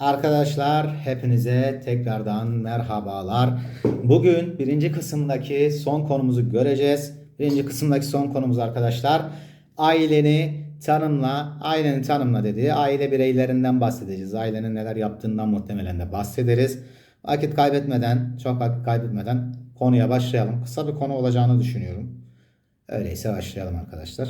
Arkadaşlar hepinize tekrardan merhabalar. Bugün birinci kısımdaki son konumuzu göreceğiz. Birinci kısımdaki son konumuz arkadaşlar aileni tanımla, aileni tanımla dediği aile bireylerinden bahsedeceğiz. Ailenin neler yaptığından muhtemelen de bahsederiz. Vakit kaybetmeden, çok vakit kaybetmeden konuya başlayalım. Kısa bir konu olacağını düşünüyorum. Öyleyse başlayalım arkadaşlar.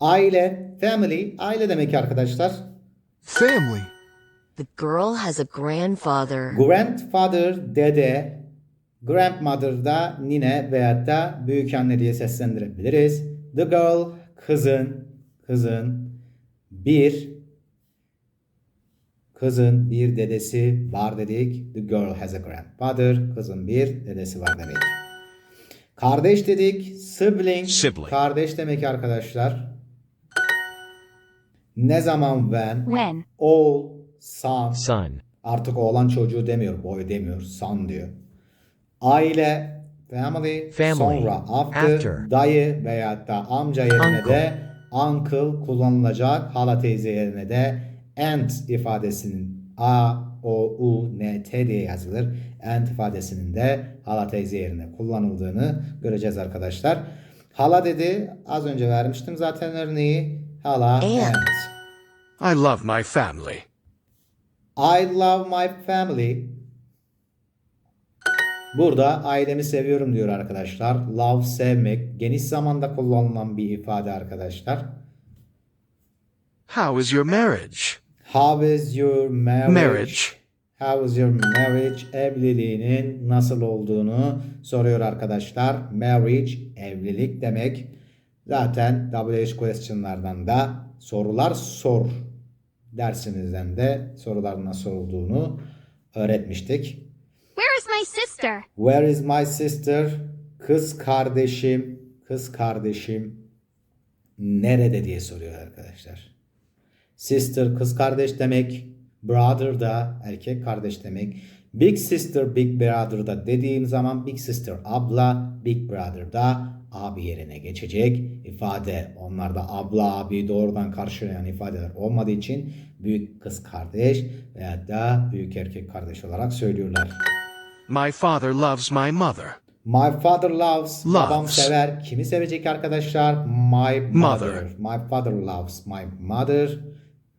Aile, family, aile demek arkadaşlar. Family. The girl has a grandfather. Grandfather, dede, grandmother da nine veyahut da büyük anne diye seslendirebiliriz. The girl, kızın, kızın bir, kızın bir dedesi var dedik. The girl has a grandfather, kızın bir dedesi var demek. Kardeş dedik, sibling, Sibling. kardeş demek arkadaşlar. Ne zaman when, When. all, son, Son. Artık oğlan çocuğu demiyor, boy demiyor, son diyor. Aile, family, Family, sonra after, after. dayı veya da amca yerine Uncle. de uncle kullanılacak. Hala teyze yerine de aunt ifadesinin a, o, u, n, t diye yazılır. Aunt ifadesinin de hala teyze yerine kullanıldığını göreceğiz arkadaşlar. Hala dedi, az önce vermiştim zaten örneği. Hala, aunt. I love my family. I love my family. Burada ailemi seviyorum diyor arkadaşlar. Love sevmek geniş zamanda kullanılan bir ifade arkadaşlar. How is your marriage? How is your marriage? Marriage. How is your marriage? Evliliğinin nasıl olduğunu soruyor arkadaşlar. Marriage evlilik demek. Zaten WH question'lardan da sorular sor dersimizden de sorular nasıl olduğunu öğretmiştik. Where is my sister? Where is my sister? Kız kardeşim, kız kardeşim nerede diye soruyor arkadaşlar. Sister kız kardeş demek. Brother da erkek kardeş demek. Big sister, big brother da dediğim zaman big sister abla, big brother da abi yerine geçecek ifade. Onlarda abla, abi doğrudan karşılayan ifadeler olmadığı için büyük kız kardeş veya da büyük erkek kardeş olarak söylüyorlar. My father loves my mother. My father loves. Babam Loves. sever. Kimi sevecek arkadaşlar? My mother. Mother. My father loves my mother.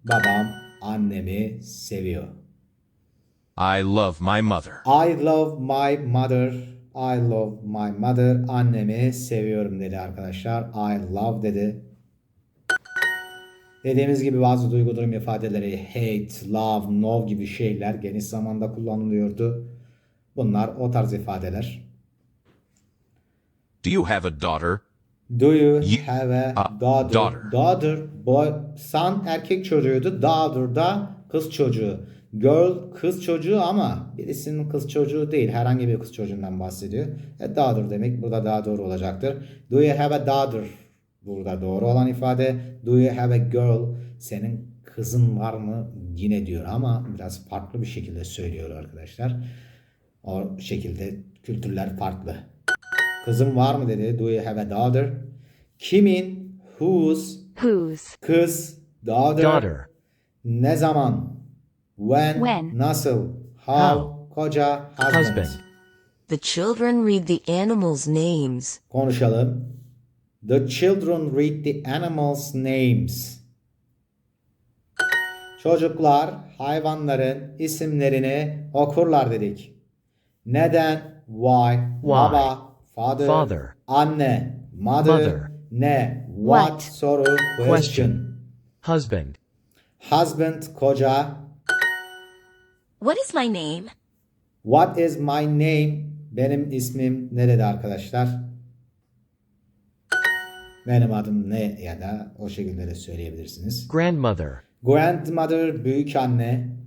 Babam annemi seviyor. I love my mother. I love my mother. I love my mother. Annemi seviyorum dedi arkadaşlar. I love dedi. Dediğimiz gibi bazı duygu durum ifadeleri hate, love, know gibi şeyler geniş zamanda kullanılıyordu. Bunlar o tarz ifadeler. Do you have a daughter? Do you have a a daughter? daughter. Daughter, boy, son erkek çocuğuydu. Daughter da kız çocuğu. Girl kız çocuğu ama birisinin kız çocuğu değil. Herhangi bir kız çocuğundan bahsediyor. E, daughter demek burada daha doğru olacaktır. Do you have a daughter? Burada doğru olan ifade. Do you have a girl? Senin kızın var mı? Yine diyor ama biraz farklı bir şekilde söylüyor arkadaşlar. O şekilde kültürler farklı. Kızım var mı dedi. Do you have a daughter? Kimin? Whose? Whose? Kız. Daughter. Daughter. Ne zaman? When? When. Nasıl? How? How? Koca. Husband. Husband. The children read the animals' names. Konuşalım. The children read the animals' names. Çocuklar hayvanların isimlerini okurlar dedik. Neden? Why? Why? Baba, father, Father. anne, mother, Mother. ne, what, What? soru, question. Question. Husband. Husband, koca. What is my name? What is my name? Benim ismim ne dedi arkadaşlar? Benim adım ne ya da o şekilde de söyleyebilirsiniz. Grandmother. Grandmother, büyük anne.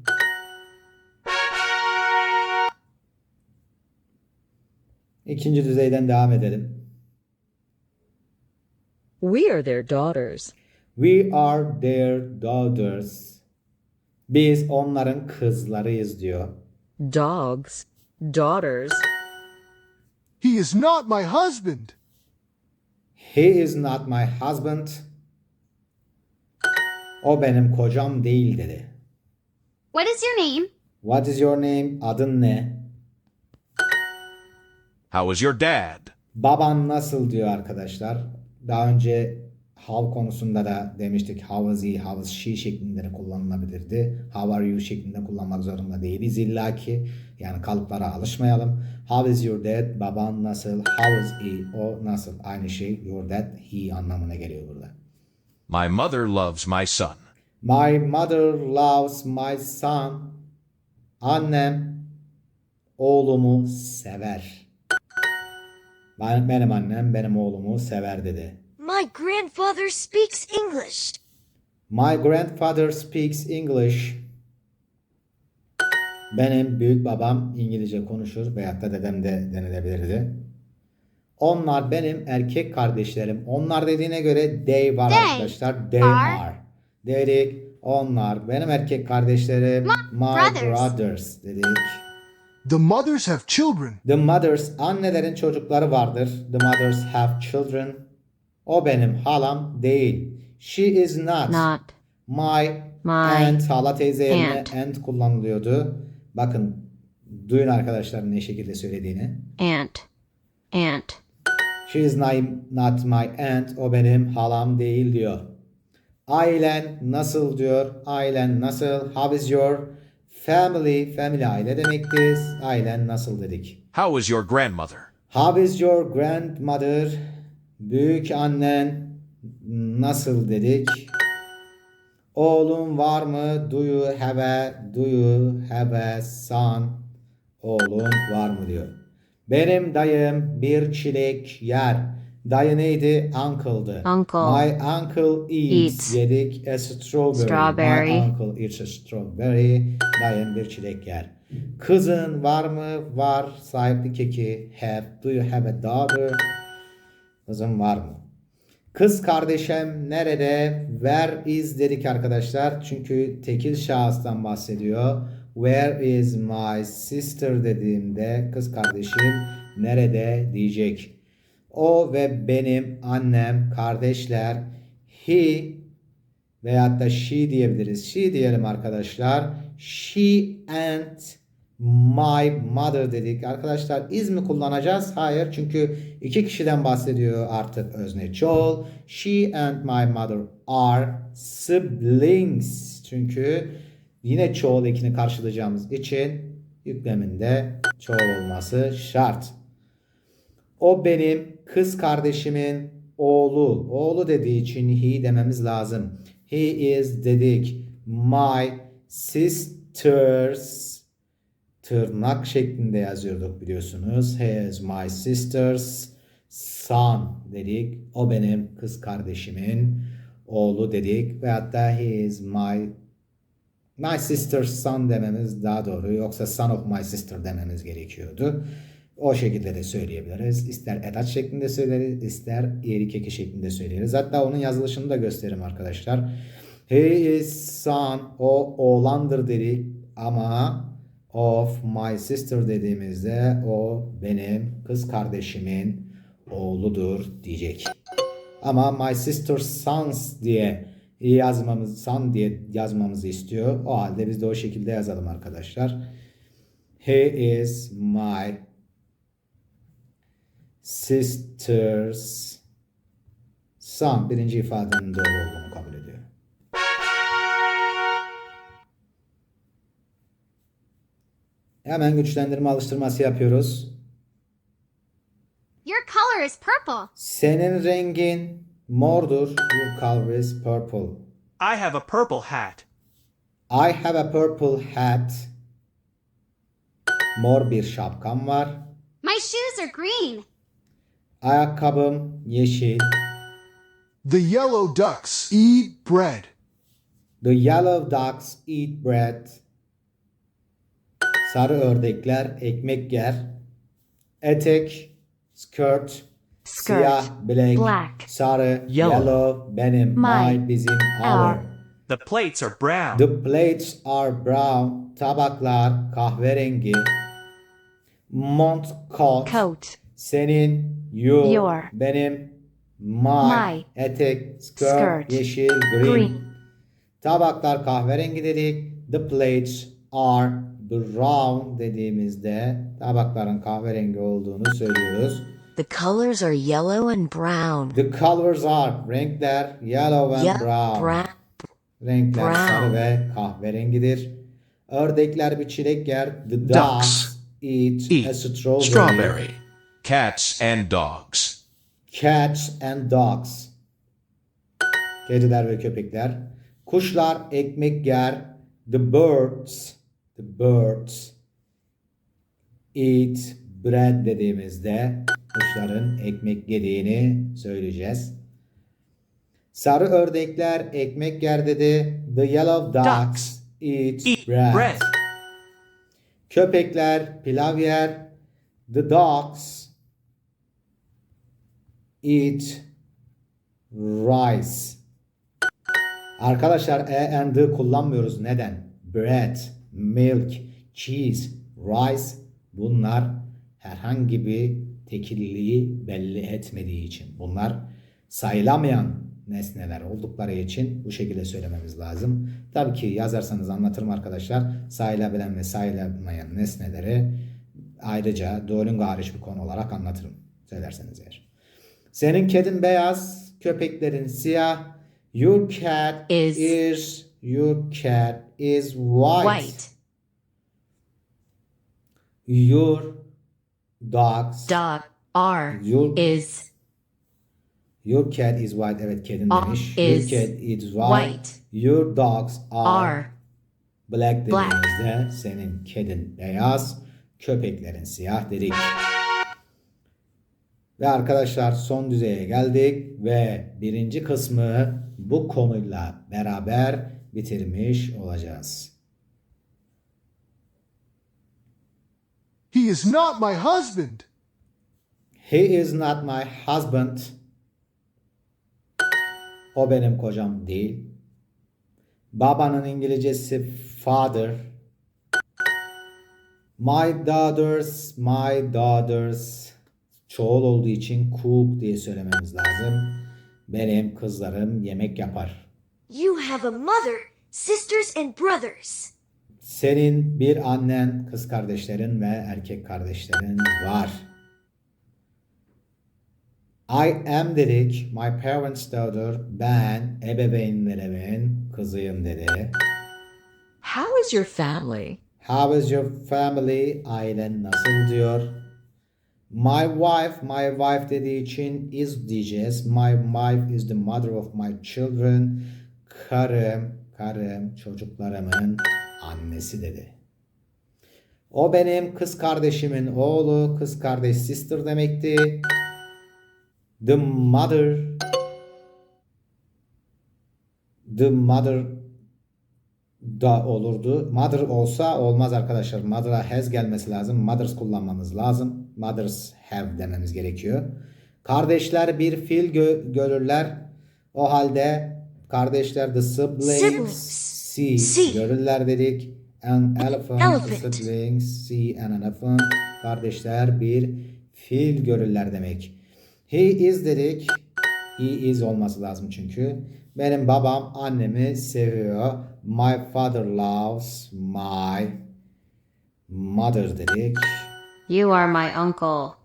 İkinci düzeyden devam edelim. We are their daughters. We are their daughters. Biz onların kızlarıyız diyor. Dogs. Daughters. He is not my husband. He is not my husband. O benim kocam değil dedi. What is your name? What is your name? Adın ne? How is your dad? Baban nasıl diyor arkadaşlar. Daha önce how konusunda da demiştik how is he, how is she şeklinde de kullanılabilirdi. How are you şeklinde kullanmak zorunda değiliz illa ki. Yani kalıplara alışmayalım. How is your dad? Baban nasıl? How is he? O nasıl? Aynı şey your dad, he anlamına geliyor burada. My mother loves my son. My mother loves my son. Annem oğlumu sever. Ben, benim annem benim oğlumu sever dedi. My grandfather speaks English. My grandfather speaks English. Benim büyük babam İngilizce konuşur veyahut da dedem de denilebilirdi. Onlar benim erkek kardeşlerim. Onlar dediğine göre they var They arkadaşlar. They are. are. Dedik onlar benim erkek kardeşlerim. My brothers. brothers dedik. The mothers have children. The mothers annelerin çocukları vardır. The mothers have children. O benim halam değil. She is not. Not. My, My aunt, hala teyze yerine aunt. aunt kullanılıyordu. Bakın duyun arkadaşlar ne şekilde söylediğini. Aunt. Aunt. She is not, not my aunt. O benim halam değil diyor. Ailen nasıl diyor. Ailen nasıl? How is your family? Family aile demektir. Ailen nasıl dedik. How is your grandmother? How is your grandmother? Büyük annen nasıl dedik? Oğlum var mı? Do you have a, do you have a son? Oğlum var mı diyor. Benim dayım bir çilek yer. Dayı neydi? Uncle'dı. Uncle. My uncle eats. Eats. Yedik a strawberry. Strawberry. My uncle eats a strawberry. Dayım bir çilek yer. Kızın var mı? Var. Sahiplik eki. Have. Do you have a daughter? Kızın var mı? Kız kardeşim nerede? Where is dedik arkadaşlar. Çünkü tekil şahıstan bahsediyor. Where is my sister dediğimde kız kardeşim nerede diyecek. O ve benim annem, kardeşler, he veyahut da she diyebiliriz. She diyelim arkadaşlar. She and my mother dedik. Arkadaşlar is mi kullanacağız? Hayır. Çünkü iki kişiden bahsediyor artık özne çoğul. She and my mother are siblings. Çünkü yine çoğul ekini karşılayacağımız için yükleminde çoğul olması şart. O benim kız kardeşimin oğlu. Oğlu dediği için he dememiz lazım. He is dedik. My sister's tırnak şeklinde yazıyorduk biliyorsunuz. He is my sister's son dedik. O benim kız kardeşimin oğlu dedik. Ve hatta he is my My sister's son dememiz daha doğru. Yoksa son of my sister dememiz gerekiyordu. O şekilde de söyleyebiliriz. İster edat şeklinde söyleriz, ister eğri eki şeklinde söyleriz. Hatta onun yazılışını da gösteririm arkadaşlar. He is son, o oğlandır dedik ama of my sister dediğimizde o benim kız kardeşimin oğludur diyecek. Ama my sister's sons diye yazmamız son diye yazmamızı istiyor. O halde biz de o şekilde yazalım arkadaşlar. He is my sister's son. Birinci ifadenin doğru olduğunu kabul ediyor. Hemen güçlendirme alıştırması yapıyoruz. Your color is purple. Senin rengin mordur. Your color is purple. I have a purple hat. I have a purple hat. Mor bir şapkam var. My shoes are green. Ayakkabım yeşil. The yellow ducks eat bread. The yellow ducks eat bread. Sarı ördekler ekmek yer. Etek, skirt, Skirt, siyah, black, black, sarı, yellow, yellow, benim, my, my, bizim, our. our. The plates are brown. The plates are brown. Tabaklar kahverengi. Mont coat. Coat. Senin, you, Your. benim, my, My. etek, skirt, Skirt. yeşil, green. Green. Tabaklar kahverengi dedik. The plates are brown dediğimizde tabakların kahverengi olduğunu söylüyoruz. The colors are yellow and brown. The colors are renkler yellow and Ye- brown. brown. Renkler brown. sarı ve kahverengidir. Ördekler bir çilek yer. The Ducks dogs eat, Eat a strawberry. strawberry. Cats and dogs. Cats and dogs. Kediler ve köpekler. Kuşlar ekmek yer. The birds. The birds. Eat bread dediğimizde kuşların ekmek yediğini söyleyeceğiz. Sarı ördekler ekmek yer dedi. The yellow ducks, eat, Eat bread. bread. Köpekler pilav yer. The dogs eat rice. Arkadaşlar e and the kullanmıyoruz. Neden? Bread, milk, cheese, rice bunlar herhangi bir tekilliği belli etmediği için. Bunlar sayılamayan nesneler oldukları için bu şekilde söylememiz lazım. Tabii ki yazarsanız anlatırım arkadaşlar. Sayılabilen ve sayılamayan nesneleri ayrıca Duolingo hariç bir konu olarak anlatırım. Söylerseniz eğer. Senin kedin beyaz, köpeklerin siyah. Your cat Is- is your cat is white. White. Your dogs Dog are Your is Your cat is white. Evet kedin demiş. is Your cat is white. white. Your dogs are, are black black. dediğimizde senin kedin beyaz, köpeklerin siyah dedik. Ve arkadaşlar son düzeye geldik ve birinci kısmı bu konuyla beraber bitirmiş olacağız. He is not my husband. He is not my husband. O benim kocam değil. Babanın İngilizcesi father. My daughters, my daughters. Çoğul olduğu için cook diye söylememiz lazım. Benim kızlarım yemek yapar. You have a mother, sisters, and brothers. Senin bir annen, kız kardeşlerin ve erkek kardeşlerin var. I am dedik. My parents daughter. Ben ebeveynlerimin kızıyım dedi. How is your family? How is your family? Ailen nasıl diyor. My wife, my wife dediği için is diyeceğiz. My wife is the mother of my children. Karım, karım çocuklarımın annesi dedi. O benim kız kardeşimin oğlu. Kız kardeş sister demekti. The mother The mother da olurdu. Mother olsa olmaz arkadaşlar. Mother'a has gelmesi lazım. Mothers kullanmamız lazım. Mothers have dememiz gerekiyor. Kardeşler bir fil gö- görürler. O halde kardeşler the siblings, see, See. görürler dedik. An elephant, Elephant. the siblings see an elephant. Kardeşler bir fil görürler demek. He is dedik. He is olması lazım çünkü. Benim babam annemi seviyor. My father loves my mother dedik. You are my uncle.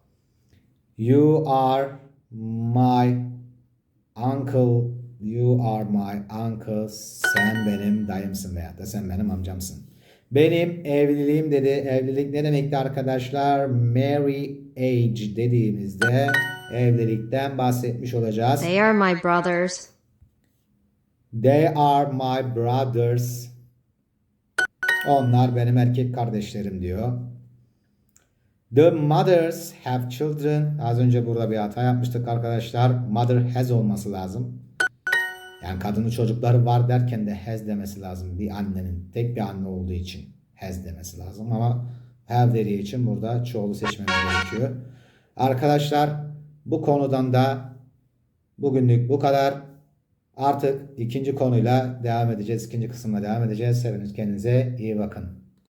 You are my uncle. You are my uncle. Sen benim dayımsın veya da sen benim amcamsın. Benim evliliğim dedi. Evlilik ne demekti arkadaşlar? Marry age dediğimizde evlilikten bahsetmiş olacağız. They are my brothers. They are my brothers. Onlar benim erkek kardeşlerim diyor. The mothers have children. Az önce burada bir hata yapmıştık arkadaşlar. Mother has olması lazım. Yani kadının çocukları var derken de has demesi lazım. Bir annenin tek bir anne olduğu için has demesi lazım ama have dediği için burada çoğulu seçmemiz gerekiyor. Arkadaşlar bu konudan da bugünlük bu kadar. Artık ikinci konuyla devam edeceğiz. İkinci kısımla devam edeceğiz. Hepiniz kendinize iyi bakın.